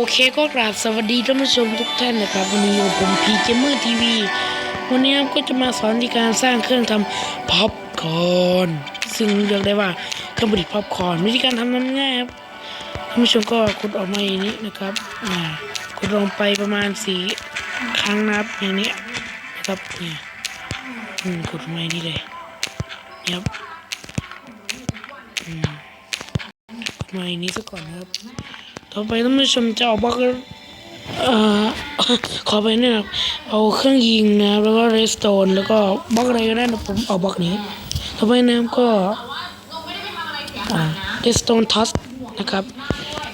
โอเคก็กราบสวัสดีท่านผู้ชมทุกท่านนะครับ วันนี้อยู่ผมพีเกมเมอร์ทีวีวันนี้ก็จะมาสอนวิธีการสร้างเครื่องทำพ็อปคอนซึ่งเรียกได้ว่าเครื่องผลิตพ็อปคอนวิธีการทำนั้นง่ายครับท่านผู้ชมก็กดออกมาอย่างนี้นะครับอ่ากดลงไปประมาณสี่ครั้งนับอย่างนี้นะครับเนี่ยอืมกดมาอย่นี้เลยเนี่ยครับอืมกดมาอย่างนี้ซะก่อนนะครับ ต่อไปท่านผู้ชมจะเอาบล็อกเอ่อขอไปเนี่ยนะครับเอาเครื่องยิงนะครับแล้วก็เรสโตนแล้วก็บล็อกอะไรก็ได้นะผมเอาบล็อกนี้ต่อไปนะครับก็เรสโตนทัสนะครับ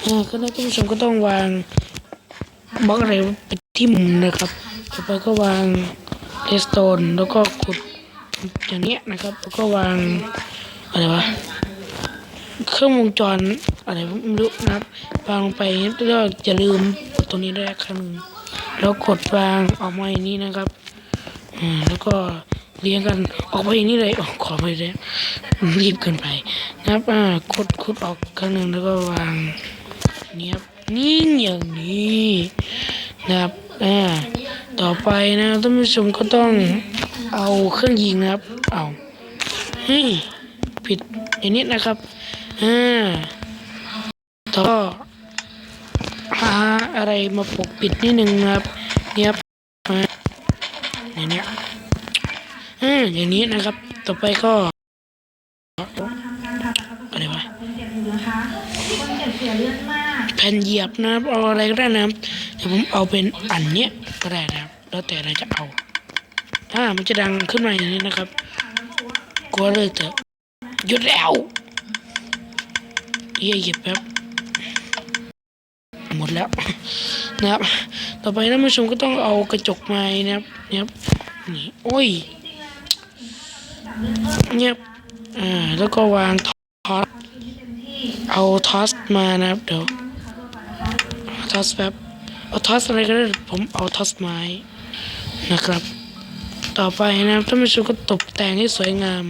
อ่าก็ท่านผู้ชมก็ต้องวางบล็อกอะไรไปที่มุมนะครับ ต่อไปก็วางเรสโตนแล้วก็กดอย่างเนี้ยนะครับแล้วก็วางอะไรวะเครื่องวงจร อะไรไม่รู้นะครับวางลงไปแล้วอย่าลืมกดตัวนี้ด้วยครั้งนึงแล้วกดวางออกมาอย่างนี้นะครับอ่าแล้วก็เรียงกันออกไปอย่างนี้เลยออกขอไปเลยรีบเกินไปนะครับอ่ากดกดออกครั้งหนึ่งแล้วก็วางเนี้ยนิ่งอย่างนี้นะครับอ่าต่อไปนะท่านผู้ชมก็ต้องเอาเครื่องยิงนะครับ เอาเฮ้ยผิดอย่างนี้นะครับอ่า ต่อก็หาอะไรมาปกปิดนิดนึงนะครับเนี่ยครับอ่ย่างเนี้ยอ่าอย่างนี้นะครับ ต่อไปก็อะไรวะแผ่นเหยียบนะครับเอาอะไรก็ได้นะครับเดี๋ยวผมเอาเป็นอันเนี้ยก็ได้นะครับ แล้วแต่เราจะเอาอ่ามันจะดังขึ้นมาอย่างนี้นะครับกลัวเลยเถอะหยุดแล้วเยี่ยหยิบแป๊บ มดแล้วนะครับ ต่อไปท่านผู้ชมก็ต้องเอากระจกไม้นะครับนะครับนี่โอ้ยเนี่ยบอ่าแล้วก็วางทอสเอาทอสมานะครับเดี๋ยวทอสแป๊บเอาทอสอะไรก็ได้ผมเอาทอสไม้นะครับ ต่อไปนะครับท่านผู้ชมก็ตกแต่งให้สวยงาม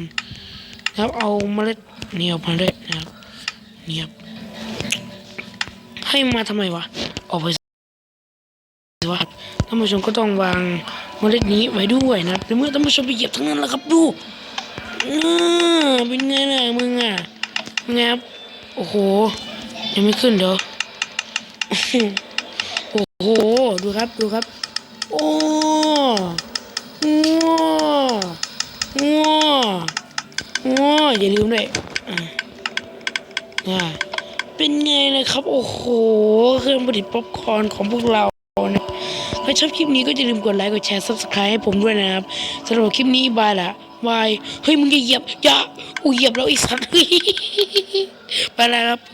นะครับเอาเมล็ดนี่เอาเมล็ดนะครับเนี่ยครับ ให้มาทำไมวะ ออกไปสิวะท่านผู้ชมก็ต้องวางเมล็ดนี้ไว้ด้วยนะเมื่อท่านผู้ชมไปเหยียบทั้งนั้นแล้วครับดูเป็นไงล่ะมึงอะเป็นไงครับโอ้โห ยังไม่ขึ้นเดี๋ยวโอ้โห ดูครับดูครับ โอ้ง้อง้อง้ออย่าลืมด้วยอ่า เป็นไงเลยครับ โอ้โห เครื่องผลิตป๊อปคอร์นของพวกเรานะถ้าชอบคลิปนี้ก็อย่าลืมกดไลค์กดแชร์ subscribe ให้ผมด้วยนะครับสำหรับคลิปนี้บายละบาย เฮ้ยมึงอย่าเหยียบอย่าอูเหยียบแล้วอีสัตว์ไปแล้วครับ